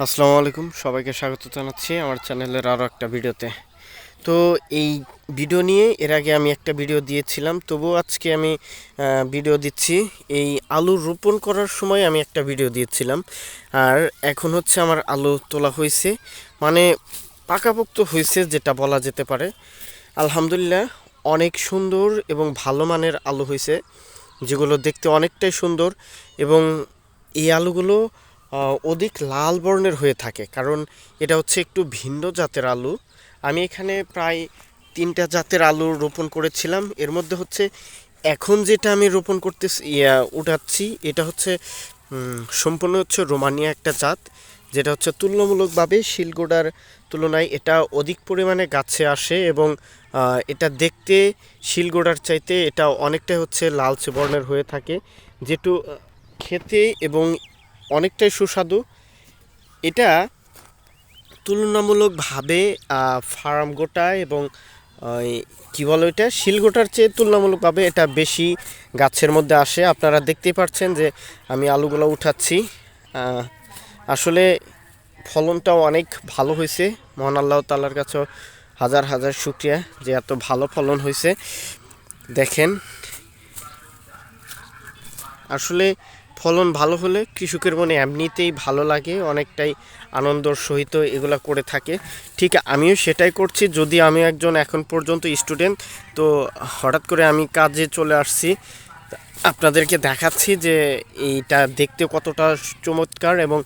আসসালামু আলাইকুম, সবাইকে স্বাগত জানাচ্ছি আমার চ্যানেলের আরও একটা ভিডিওতে। তো এই ভিডিও নিয়ে এর আগে আমি একটা ভিডিও দিয়েছিলাম, তবুও আজকে আমি ভিডিও দিচ্ছি। এই আলু রোপণ করার সময় আমি একটা ভিডিও দিয়েছিলাম, আর এখন হচ্ছে আমার আলু তোলা হয়েছে। মানে পাকাপোক্ত হয়েছে, যেটা বলা যেতে পারে। আলহামদুলিল্লাহ, অনেক সুন্দর এবং ভালো মানের আলু হয়েছে, যেগুলো দেখতে অনেকটাই সুন্দর এবং এই আলুগুলো অধিক লাল বর্ণের হয়ে থাকে, কারণ এটা হচ্ছে একটু ভিন্ন জাতের আলু। আমি এখানে প্রায় তিনটা জাতের আলু রোপণ করেছিলাম। এর মধ্যে হচ্ছে এখন যেটা আমি রোপণ করতে উঠাচ্ছি, এটা হচ্ছে সম্পূর্ণ হচ্ছে রোমানিয়া একটা জাত, যেটা হচ্ছে তুলনামূলকভাবে শিলগোড়ার তুলনায় এটা অধিক পরিমাণে গাছে আসে এবং এটা দেখতে শিলগোড়ার চাইতে এটা অনেকটাই হচ্ছে লালচে বর্ণের হয়ে থাকে। যেটু খেতে এবং অনেকটাই সুস্বাদু। এটা তুলনামূলকভাবে ফার্ম গোটা এবং কী বলো এটা শিলগোটার চেয়ে তুলনামূলকভাবে এটা বেশি গাছের মধ্যে আসে। আপনারা দেখতেই পাচ্ছেন যে আমি আলুগুলো উঠাচ্ছি। আসলে ফলনটাও অনেক ভালো হয়েছে। মহান আল্লাহ তাল্লার কাছেও হাজার হাজার শুক্রিয়া যে এত ভালো ফলন হয়েছে। দেখেন। আসলে ফলন ভালো হলে কৃষকের মনে এমনিতেই ভালো লাগে, অনেকটাই আনন্দর সহিত এগুলো করে থাকে। ঠিক আমিও সেটাই করছি, যদি আমি একজন এখন পর্যন্ত স্টুডেন্ট তো হঠাৎ করে আমি কাজে চলে আসছি। আপনাদেরকে দেখাচ্ছি যে এইটা দেখতে কতটা চমৎকার এবং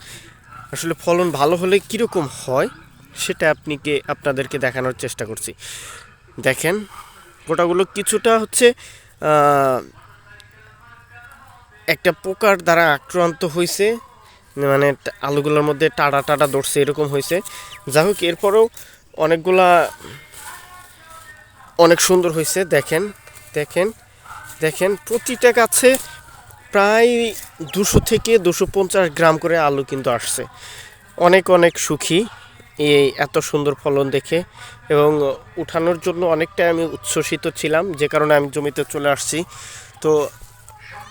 আসলে ফলন ভালো হলে কীরকম হয়, সেটা আপনিকে, আপনাদেরকে দেখানোর চেষ্টা করছি। দেখেন, গোটাগুলো কিছুটা হচ্ছে একটা পোকার দ্বারা আক্রান্ত হয়েছে মানে আলুগুলোর মধ্যে টাটা টাটা ধরছে, এরকম হয়েছে যাই হোক এরপরেও অনেকগুলা, অনেক সুন্দর হয়েছে দেখেন দেখেন দেখেন, প্রতিটা গাছে প্রায় দুশো থেকে দুশো পঞ্চাশ গ্রাম করে আলু কিন্তু আসছে। অনেক অনেক সুখী এই এত সুন্দর ফলন দেখে এবং উঠানোর জন্য অনেকটাই আমি উচ্ছ্বসিত ছিলাম, যে কারণে আমি জমিতে চলে আসছি। তো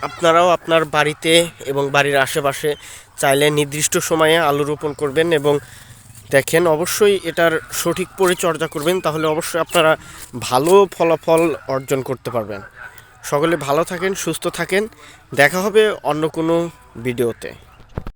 আপনারাও আপনার বাড়িতে এবং বাড়ির আশেপাশে চাইলে নির্দিষ্ট সময়ে আলু রোপণ করবেন এবং দেখেন অবশ্যই এটার সঠিক পরিচর্যা করবেন, তাহলে অবশ্যই আপনারা ভালো ফলাফল অর্জন করতে পারবেন। সকলে ভালো থাকেন, সুস্থ থাকেন। দেখা হবে অন্য কোনো ভিডিওতে।